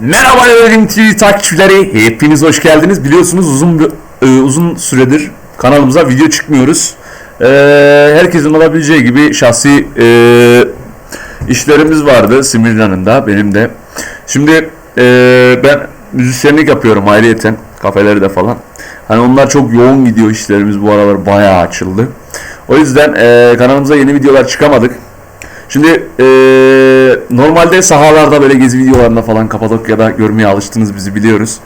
Merhaba Evrim TV takipçileri. Hepiniz hoş geldiniz. Biliyorsunuz uzun e, uzun süredir kanalımıza video çıkmıyoruz. E, herkesin olabileceği gibi şahsi e, işlerimiz vardı Simircan'ın da benim de. Şimdi ben müzisyenlik yapıyorum ayrıyeten kafelerde falan. Hani onlar çok yoğun gidiyor işlerimiz bu aralar bayağı açıldı. O yüzden kanalımıza yeni videolar çıkamadık. Şimdi eee, normalde sahalarda böyle gezi videolarında falan Kapadokya'da görmeye alıştınız bizi biliyoruz.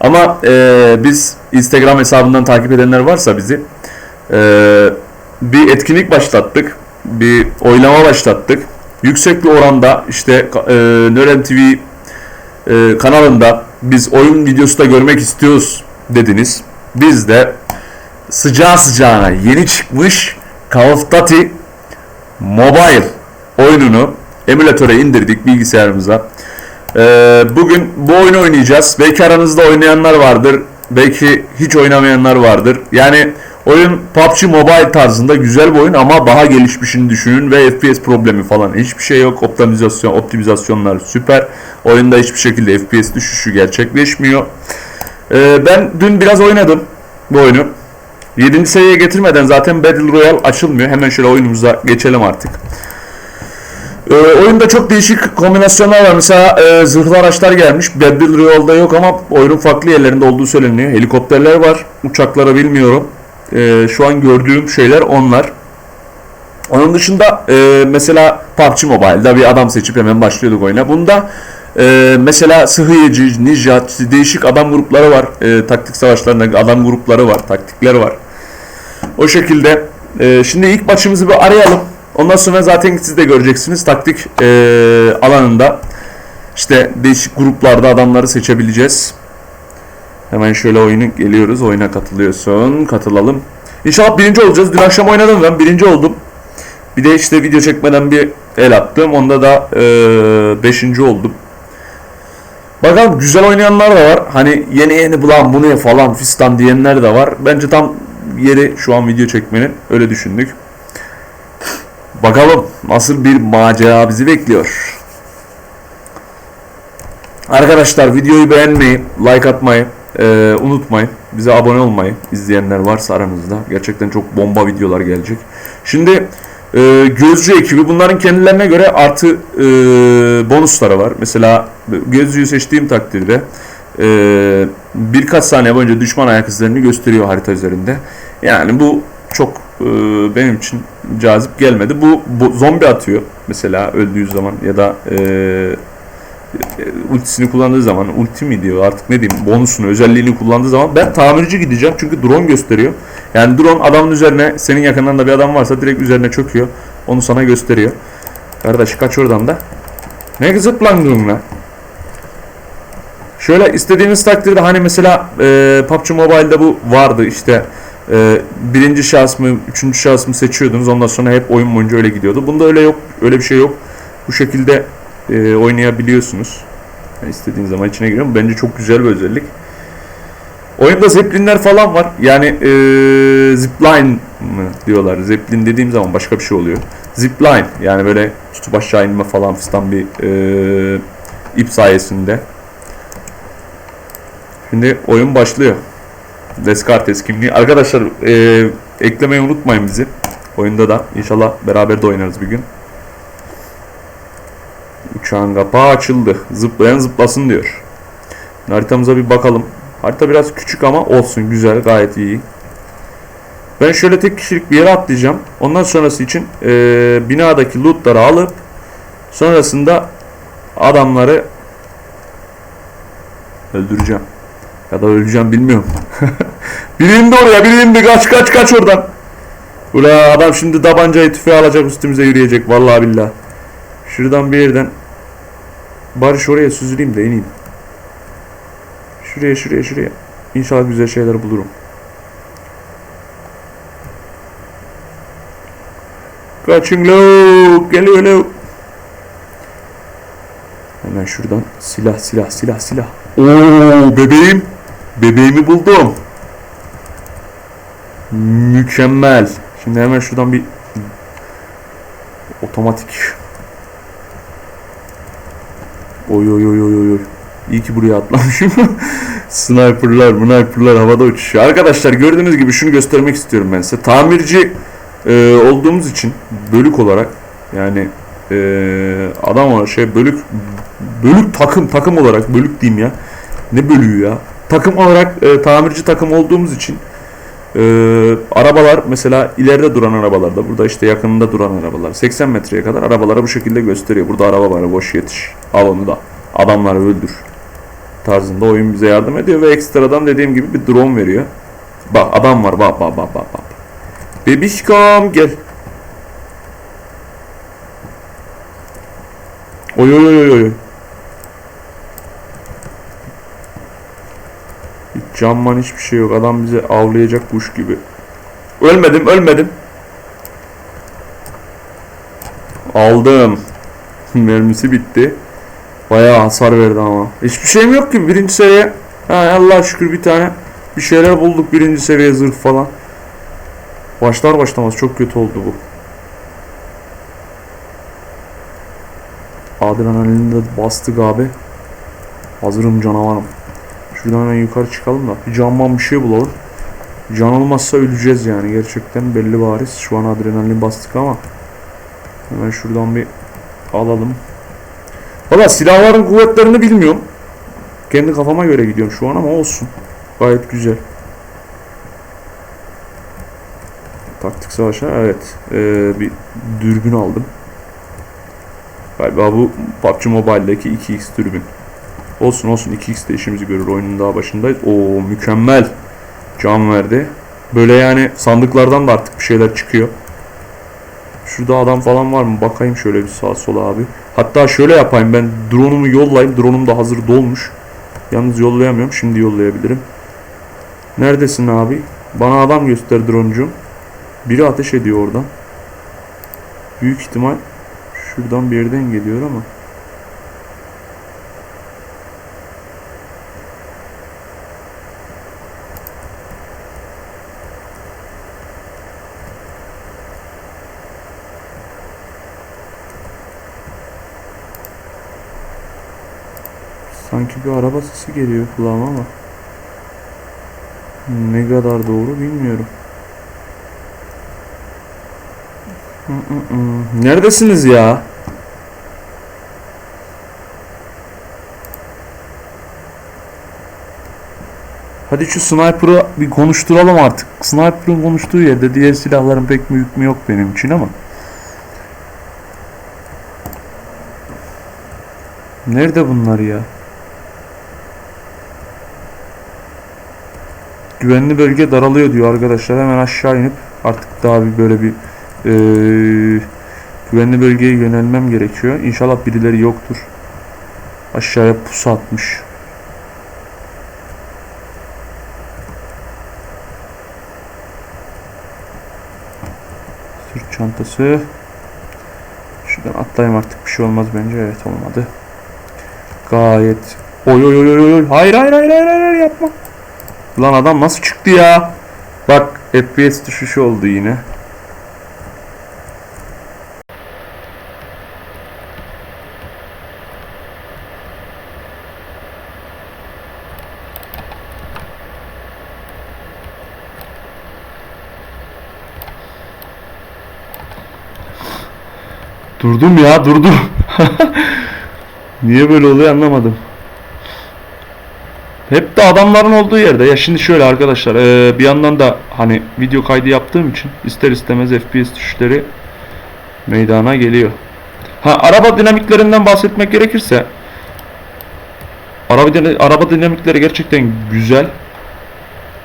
Ama eee, biz Instagram hesabından takip edenler varsa bizi eee, bir etkinlik başlattık. Bir oylama başlattık. Yüksek bir oranda işte eee Nören TV eee, kanalında biz oyun videosu da görmek istiyoruz dediniz. Biz de sıcağı sıcağına yeni çıkmış Call of Duty Mobile oyununu emülatöre indirdik bilgisayarımıza. Ee, bugün bu oyunu oynayacağız. Belki aranızda oynayanlar vardır. Belki hiç oynamayanlar vardır. Yani oyun PUBG Mobile tarzında güzel bir oyun ama daha gelişmişini düşünün ve FPS problemi falan hiçbir şey yok. Optimizasyon, optimizasyonlar süper. Oyunda hiçbir şekilde FPS düşüşü gerçekleşmiyor. Ee, ben dün biraz oynadım bu oyunu. 7. seviyeye getirmeden zaten Battle Royale açılmıyor. Hemen şöyle oyunumuza geçelim artık. Ee, oyunda çok değişik kombinasyonlar var. Mesela e, zırhlı araçlar gelmiş. Battle Royale'da yok ama oyunun farklı yerlerinde olduğu söyleniyor. Helikopterler var. Uçakları bilmiyorum. Ee, şu an gördüğüm şeyler onlar. Onun dışında e, mesela PUBG Mobile'da bir adam seçip hemen başlıyorduk oyuna. Bunda e, mesela sıhhiyeci, ninja, değişik adam grupları var. E, taktik savaşlarında adam grupları var, taktikler var. O şekilde. e, şimdi ilk maçımızı bir arayalım. Ondan sonra zaten siz de göreceksiniz taktik e, alanında. işte değişik gruplarda adamları seçebileceğiz. Hemen şöyle oyunu geliyoruz. Oyuna katılıyorsun. Katılalım. İnşallah birinci olacağız. Dün akşam oynadım ben. Birinci oldum. Bir de işte video çekmeden bir el attım. Onda da e, beşinci oldum. Bakalım güzel oynayanlar da var. Hani yeni yeni bulan bu ne falan fistan diyenler de var. Bence tam yeri şu an video çekmenin. Öyle düşündük. Bakalım nasıl bir macera bizi bekliyor. Arkadaşlar videoyu beğenmeyi, like atmayı e, unutmayın. Bize abone olmayı izleyenler varsa aranızda. Gerçekten çok bomba videolar gelecek. Şimdi e, Gözcü ekibi bunların kendilerine göre artı e, bonusları var. Mesela Gözcü'yü seçtiğim takdirde e, birkaç saniye boyunca düşman ayak izlerini gösteriyor harita üzerinde. Yani bu çok e, benim için cazip gelmedi. Bu, bu zombi atıyor mesela öldüğü zaman ya da e, e, ultisini kullandığı zaman ulti mi diyor artık ne diyeyim bonusunu özelliğini kullandığı zaman ben tamirci gideceğim çünkü drone gösteriyor. Yani drone adamın üzerine senin yakından da bir adam varsa direkt üzerine çöküyor. Onu sana gösteriyor. Kardeş kaç oradan da. Ne zıplandın lan? Şöyle istediğiniz takdirde hani mesela e, PUBG Mobile'da bu vardı işte e, birinci şahıs mı üçüncü şahıs mı seçiyordunuz ondan sonra hep oyun boyunca öyle gidiyordu. Bunda öyle yok öyle bir şey yok. Bu şekilde e, oynayabiliyorsunuz. Yani istediğiniz zaman içine giriyor. Bence çok güzel bir özellik. Oyunda zeplinler falan var. Yani e, zipline mı diyorlar. Zeplin dediğim zaman başka bir şey oluyor. Zipline yani böyle tutup aşağı inme falan fistan bir e, ip sayesinde. Şimdi oyun başlıyor. Descartes kimliği. Arkadaşlar e, eklemeyi unutmayın bizi. Oyunda da inşallah beraber de oynarız bir gün. Uçağın kapağı açıldı. Zıplayan zıplasın diyor. Haritamıza bir bakalım. Harita biraz küçük ama olsun güzel gayet iyi. Ben şöyle tek kişilik bir yere atlayacağım. Ondan sonrası için e, binadaki lootları alıp sonrasında adamları öldüreceğim. Ya da öleceğim bilmiyorum. biri indi oraya biri indi kaç kaç kaç oradan. Ula adam şimdi tabancayı tüfeği alacak üstümüze yürüyecek vallahi billah. Şuradan bir yerden Barış oraya süzüleyim de ineyim. Şuraya şuraya şuraya. İnşallah güzel şeyler bulurum. Kaçın lo geliyor lo. Hemen şuradan silah silah silah silah. Oo bebeğim. Bebeğimi buldum. Mükemmel. Şimdi hemen şuradan bir otomatik Oy oy oy oy oy. İyi ki buraya atlamışım. sniperlar, sniperlar havada uçuşuyor. Arkadaşlar gördüğünüz gibi şunu göstermek istiyorum ben size. Tamirci e, olduğumuz için bölük olarak yani e, adam olarak şey bölük bölük takım takım olarak bölük diyeyim ya. Ne bölüğü ya? Takım olarak e, tamirci takım olduğumuz için e, arabalar mesela ileride duran arabalarda burada işte yakınında duran arabalar 80 metreye kadar arabalara bu şekilde gösteriyor. Burada araba var boş yetiş al onu da adamları öldür tarzında oyun bize yardım ediyor ve ekstradan dediğim gibi bir drone veriyor. Bak adam var bak bak bak bak bak. Bebişkom gel. Oy oy oy oy oy. Hiç camman hiçbir şey yok. Adam bize avlayacak kuş gibi. Ölmedim ölmedim. Aldım. Mermisi bitti. Bayağı hasar verdi ama. Hiçbir şeyim yok ki birinci seviye. Ha, Allah şükür bir tane bir şeyler bulduk birinci seviye zırh falan. Başlar başlamaz çok kötü oldu bu. Adrenalini de bastık abi. Hazırım canavarım. Şuradan hemen yukarı çıkalım da bir camman bir şey bulalım. Can olmazsa öleceğiz yani gerçekten belli bariz. Şu an adrenalin bastık ama hemen şuradan bir alalım. Valla silahların kuvvetlerini bilmiyorum. Kendi kafama göre gidiyorum şu an ama olsun. Gayet güzel. Taktik savaşa evet. Ee, bir dürbün aldım. Galiba bu PUBG Mobile'deki 2x dürbün. Olsun olsun 2x de işimizi görür. Oyunun daha başındayız. Oo mükemmel. Can verdi. Böyle yani sandıklardan da artık bir şeyler çıkıyor. Şurada adam falan var mı? Bakayım şöyle bir sağa sola abi. Hatta şöyle yapayım ben drone'umu yollayayım. Drone'um da hazır dolmuş. Yalnız yollayamıyorum. Şimdi yollayabilirim. Neredesin abi? Bana adam göster drone'cum. Biri ateş ediyor oradan. Büyük ihtimal şuradan bir yerden geliyor ama. Sanki bir araba sesi geliyor kulağıma ama ne kadar doğru bilmiyorum. Neredesiniz ya? Hadi şu sniper'ı bir konuşturalım artık. Sniper'ın konuştuğu yerde diğer silahların pek büyük mü yok benim için ama. Nerede bunlar ya? Güvenli bölge daralıyor diyor arkadaşlar. Hemen aşağı inip artık daha bir böyle bir eee, güvenli bölgeye yönelmem gerekiyor. İnşallah birileri yoktur. Aşağıya pusu atmış. Sırt çantası. Şuradan atlayayım artık bir şey olmaz bence. Evet olmadı. Gayet. Oy oy oy oy oy. Hayır hayır hayır hayır hayır yapma. Lan adam nasıl çıktı ya? Bak FPS düşüşü oldu yine. Durdum ya durdum. Niye böyle oluyor anlamadım. De adamların olduğu yerde. Ya şimdi şöyle arkadaşlar eee, bir yandan da hani video kaydı yaptığım için ister istemez FPS düşüşleri meydana geliyor. Ha araba dinamiklerinden bahsetmek gerekirse araba, araba dinamikleri gerçekten güzel.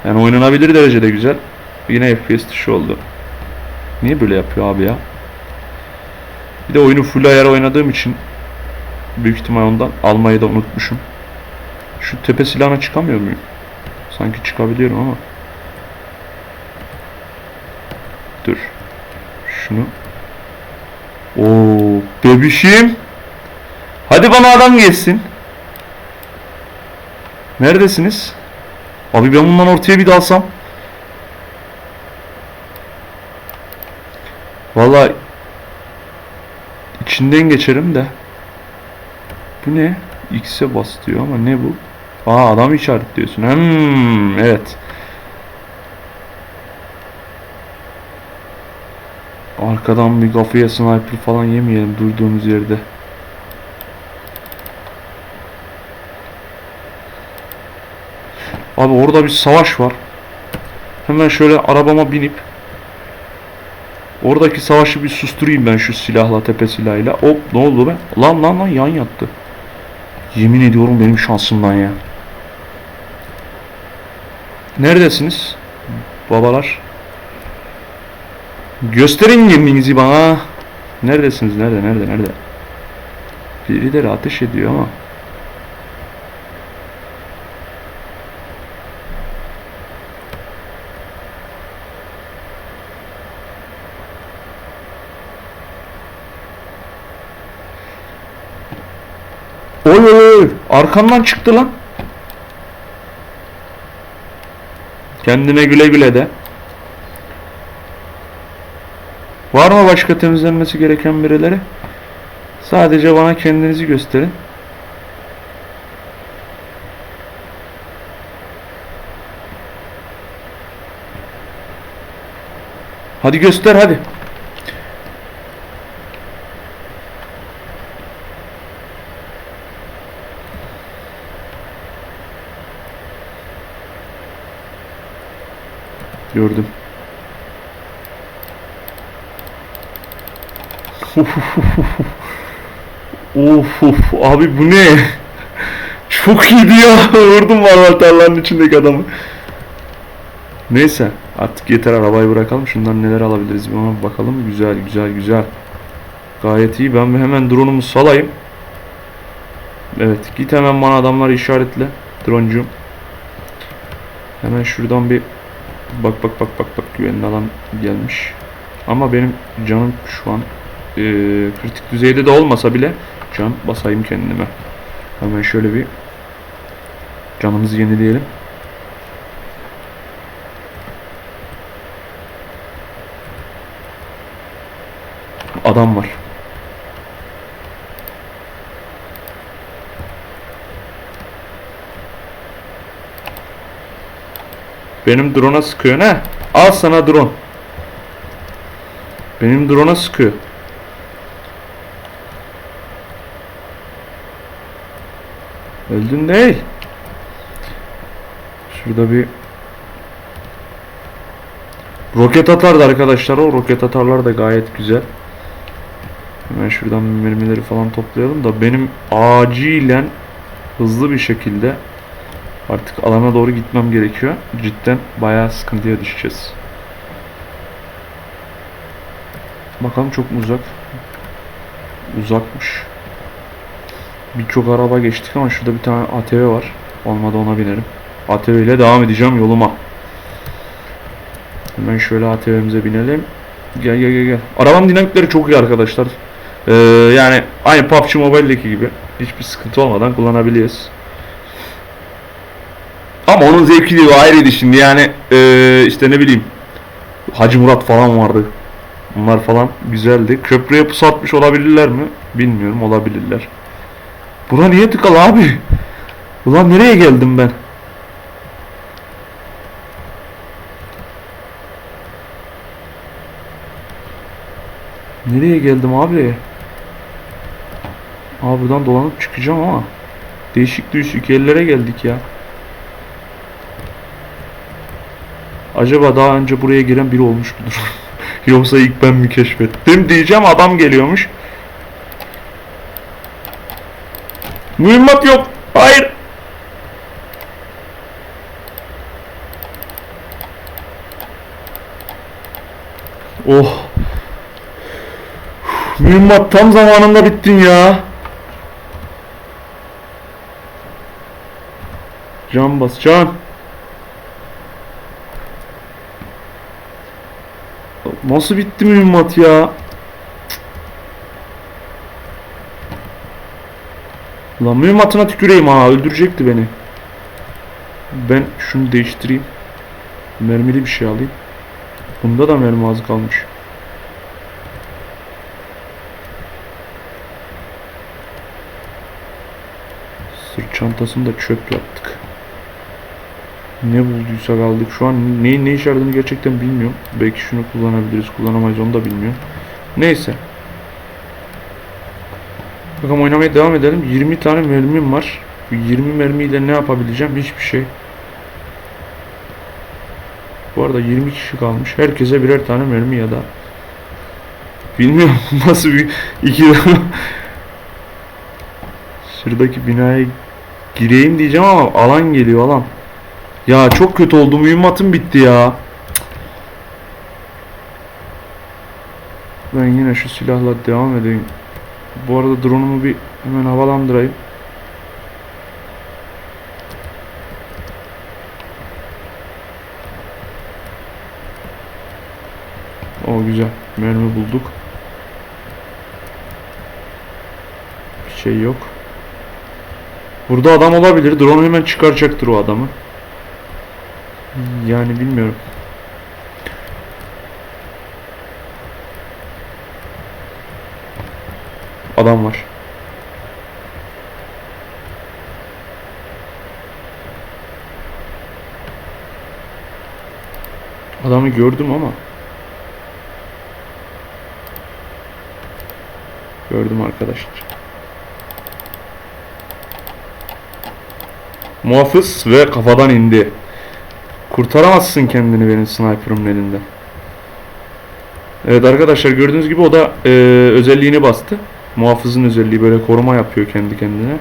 Yani oynanabilir derecede güzel. Yine FPS düşüşü oldu. Niye böyle yapıyor abi ya? Bir de oyunu full ayar oynadığım için büyük ihtimal ondan almayı da unutmuşum. Şu tepe silahına çıkamıyor muyum? Sanki çıkabiliyorum ama. Dur. Şunu. Oo, bebişim. Hadi bana adam gelsin. Neredesiniz? Abi ben bundan ortaya bir dalsam. Vallahi içinden geçerim de. Bu ne? X'e bas diyor ama ne bu? Aa adam işaretliyorsun. Hmm, evet. Arkadan bir kafaya sniper falan yemeyelim durduğumuz yerde. Abi orada bir savaş var. Hemen şöyle arabama binip Oradaki savaşı bir susturayım ben şu silahla tepe silahıyla. Hop ne oldu be? Lan lan lan yan yattı. Yemin ediyorum benim şansımdan ya. Neredesiniz? Babalar. Gösterin geminizi bana. Neredesiniz? Nerede? Nerede? Nerede? Birileri ateş ediyor ama. Oy oy oy. Arkamdan çıktı lan. Kendine güle güle de. Var mı başka temizlenmesi gereken birileri? Sadece bana kendinizi gösterin. Hadi göster hadi. Gördüm. of of abi bu ne? Çok iyiydi ya. Vurdum var tarlanın içindeki adamı. Neyse artık yeter arabayı bırakalım. Şundan neler alabiliriz bir ona bakalım. Güzel güzel güzel. Gayet iyi. Ben hemen drone'umu salayım. Evet git hemen bana adamları işaretle. Drone'cum. Hemen şuradan bir Bak bak bak bak bak güvenli alan gelmiş. Ama benim canım şu an e, kritik düzeyde de olmasa bile can basayım kendime. Hemen şöyle bir canımızı yenileyelim. Adam var. Benim drone'a sıkıyor ne? Al sana drone. Benim drone'a sıkıyor. Öldün değil. Şurada bir roket atardı arkadaşlar. O roket atarlar da gayet güzel. Hemen şuradan mermileri falan toplayalım da benim acilen hızlı bir şekilde Artık alana doğru gitmem gerekiyor. Cidden bayağı sıkıntıya düşeceğiz. Bakalım çok mu uzak? Uzakmış. Birçok araba geçtik ama şurada bir tane ATV var. Olmadı ona binerim. ATV ile devam edeceğim yoluma. Hemen şöyle ATV'mize binelim. Gel gel gel gel. Arabanın dinamikleri çok iyi arkadaşlar. Ee, yani aynı PUBG Mobile'deki gibi. Hiçbir sıkıntı olmadan kullanabiliyoruz. Ama onun zevki de ayrıydı şimdi yani ee, işte ne bileyim Hacı Murat falan vardı. Bunlar falan güzeldi. Köprüye pusu atmış olabilirler mi? Bilmiyorum olabilirler. Buna niye tıkalı abi? Ulan nereye geldim ben? Nereye geldim abi? Abi buradan dolanıp çıkacağım ama değişik değişik yerlere geldik ya. Acaba daha önce buraya giren biri olmuş mudur? Yoksa ilk ben mi keşfettim diyeceğim adam geliyormuş. Mühimmat yok. Hayır. Oh. Mühimmat tam zamanında bittin ya. Can bas can. Nasıl bitti mühimmat ya? Lan mühimmatına tüküreyim ha öldürecekti beni. Ben şunu değiştireyim. Mermili bir şey alayım. Bunda da mermi az kalmış. Sırt çantasını da çöp yaptık. Ne bulduysak aldık. Şu an neyin ne iş yaradığını gerçekten bilmiyorum. Belki şunu kullanabiliriz, kullanamayız onu da bilmiyorum. Neyse. Bakalım oynamaya devam edelim. 20 tane mermim var. Bu 20 mermiyle ne yapabileceğim? Hiçbir şey. Bu arada 20 kişi kalmış. Herkese birer tane mermi ya da bilmiyorum nasıl bir iki Şuradaki binaya gireyim diyeceğim ama alan geliyor alan. Ya çok kötü oldu. Mühimmatım bitti ya. Ben yine şu silahla devam edeyim. Bu arada drone'umu bir hemen havalandırayım. O güzel. Mermi bulduk. Bir şey yok. Burada adam olabilir. Drone hemen çıkaracaktır o adamı. Yani bilmiyorum. Adam var. Adamı gördüm ama Gördüm arkadaşlar. Muhafız ve kafadan indi. Kurtaramazsın kendini benim sniper'ımın elinden. Evet arkadaşlar gördüğünüz gibi o da e, özelliğini bastı. Muhafızın özelliği böyle koruma yapıyor kendi kendine.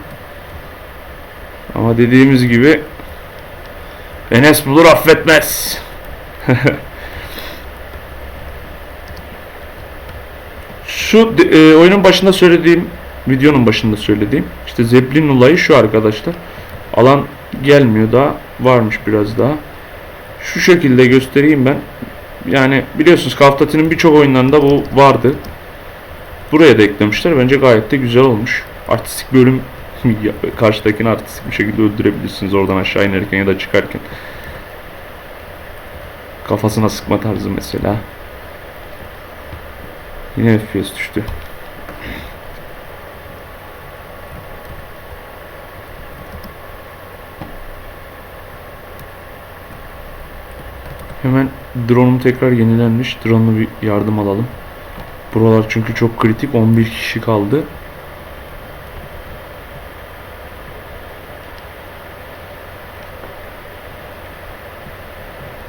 Ama dediğimiz gibi Enes bulur affetmez. Şu e, oyunun başında söylediğim, videonun başında söylediğim işte Zeppelin olayı şu arkadaşlar. Alan gelmiyor daha, varmış biraz daha. Şu şekilde göstereyim ben. Yani biliyorsunuz Duty'nin birçok oyunlarında bu vardı. Buraya da eklemişler. Bence gayet de güzel olmuş. Artistik bölüm karşıdakini artistik bir şekilde öldürebilirsiniz oradan aşağı inerken ya da çıkarken. Kafasına sıkma tarzı mesela. Yine FPS düştü. Hemen drone'um tekrar yenilenmiş. Drone'lu bir yardım alalım. Buralar çünkü çok kritik. 11 kişi kaldı.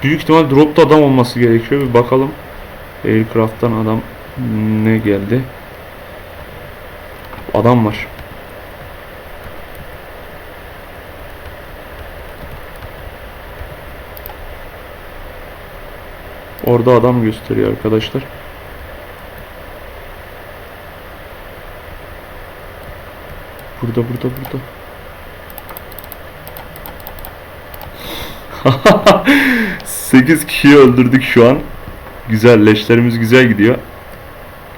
Büyük ihtimal dropta adam olması gerekiyor. Bir bakalım. Aircraft'tan adam ne geldi? Adam var. Orada adam gösteriyor arkadaşlar. Burada burada burada. 8 kişiyi öldürdük şu an. Güzel leşlerimiz güzel gidiyor.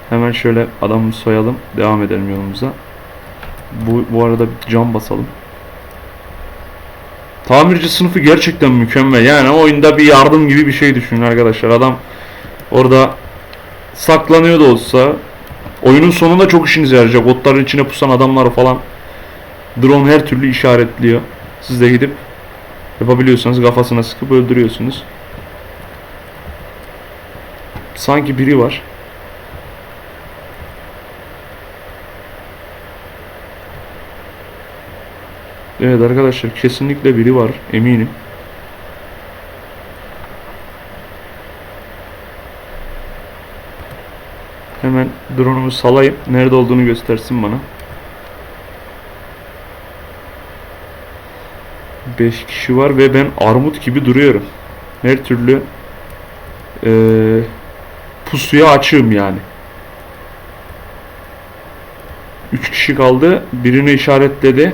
Hemen şöyle adamı soyalım. Devam edelim yolumuza. Bu, bu arada cam basalım. Tamirci sınıfı gerçekten mükemmel. Yani oyunda bir yardım gibi bir şey düşünün arkadaşlar. Adam orada saklanıyor da olsa oyunun sonunda çok işinize yarayacak. Otların içine pusan adamları falan drone her türlü işaretliyor. Siz de gidip yapabiliyorsanız kafasına sıkıp öldürüyorsunuz. Sanki biri var. Evet arkadaşlar kesinlikle biri var eminim. Hemen drone'umu salayım. Nerede olduğunu göstersin bana. 5 kişi var ve ben armut gibi duruyorum. Her türlü eee pusuya açığım yani. 3 kişi kaldı. Birini işaretledi.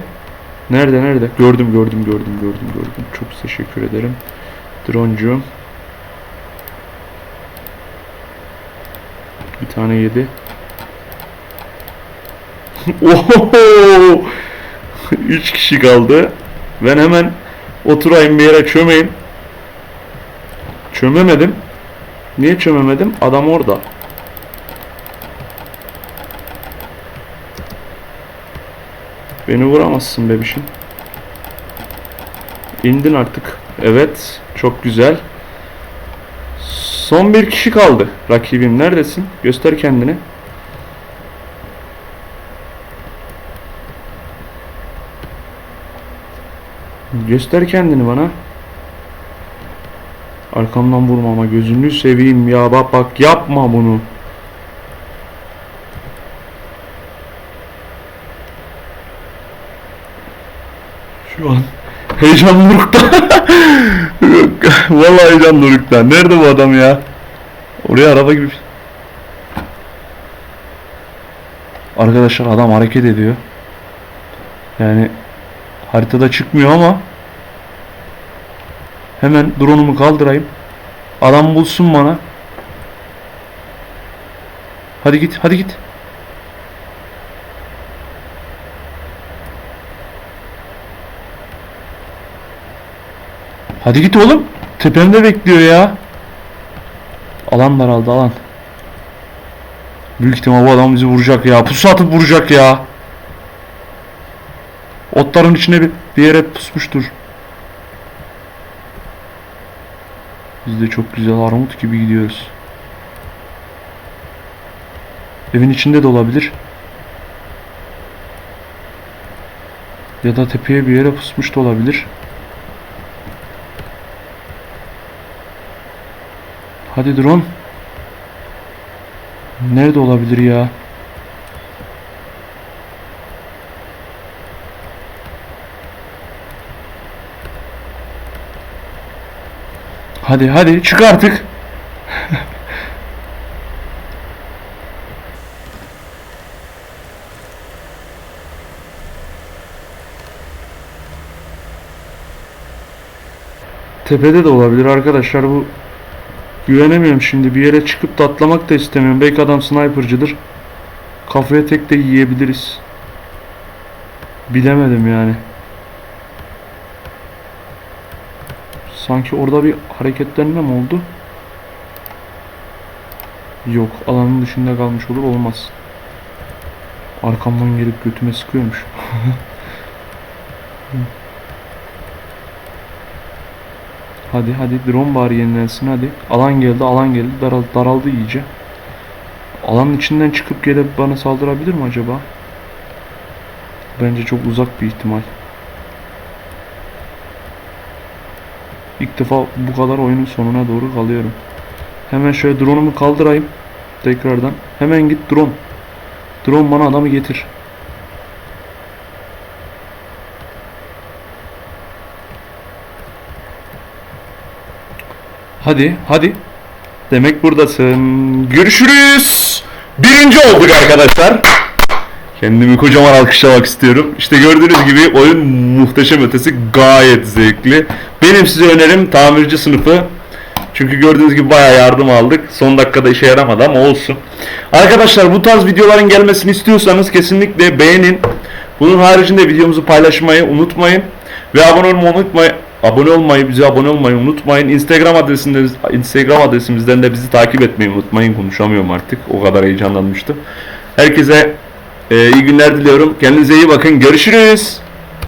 Nerede nerede? Gördüm gördüm gördüm gördüm gördüm. Çok teşekkür ederim. Droncuğum. Bir tane yedi. Oho! 3 kişi kaldı. Ben hemen oturayım bir yere çömeyim. Çömemedim. Niye çömemedim? Adam orada. Beni vuramazsın bebişim. İndin artık. Evet. Çok güzel. Son bir kişi kaldı. Rakibim neredesin? Göster kendini. Göster kendini bana. Arkamdan vurma ama gözünü seveyim ya bak bak yapma bunu. Şu an heyecan dorukta. Vallahi heyecan dorukta. Nerede bu adam ya? Oraya araba gibi. Arkadaşlar adam hareket ediyor. Yani haritada çıkmıyor ama hemen drone'umu kaldırayım. Adam bulsun bana. Hadi git, hadi git. Hadi git oğlum. Tepemde bekliyor ya. Alan daraldı alan. Büyük ihtimal bu adam bizi vuracak ya. Pusu atıp vuracak ya. Otların içine bir, bir yere pusmuştur. Biz de çok güzel armut gibi gidiyoruz. Evin içinde de olabilir. Ya da tepeye bir yere pusmuş da olabilir. Hadi drone. Nerede olabilir ya? Hadi hadi çık artık. Tepede de olabilir arkadaşlar bu Güvenemiyorum şimdi bir yere çıkıp da atlamak da istemiyorum. Belki adam sniper'cıdır. Kafaya tek de yiyebiliriz. Bilemedim yani. Sanki orada bir hareketlenme mi oldu? Yok alanın dışında kalmış olur olmaz. Arkamdan gelip götüme sıkıyormuş. Hadi hadi drone bari yenilensin hadi. Alan geldi alan geldi daral, daraldı iyice. Alanın içinden çıkıp gelip bana saldırabilir mi acaba? Bence çok uzak bir ihtimal. İlk defa bu kadar oyunun sonuna doğru kalıyorum. Hemen şöyle drone'umu kaldırayım. Tekrardan. Hemen git drone. Drone bana adamı getir. Hadi, hadi. Demek buradasın. Görüşürüz. Birinci olduk arkadaşlar. Kendimi kocaman alkışlamak istiyorum. İşte gördüğünüz gibi oyun muhteşem ötesi gayet zevkli. Benim size önerim tamirci sınıfı. Çünkü gördüğünüz gibi bayağı yardım aldık. Son dakikada işe yaramadı ama olsun. Arkadaşlar bu tarz videoların gelmesini istiyorsanız kesinlikle beğenin. Bunun haricinde videomuzu paylaşmayı unutmayın. Ve abone olmayı unutmayın. Abone olmayı, bize abone olmayı unutmayın. Instagram adresinden Instagram adresimizden de bizi takip etmeyi unutmayın. Konuşamıyorum artık. O kadar heyecanlanmıştım. Herkese e, iyi günler diliyorum. Kendinize iyi bakın. Görüşürüz.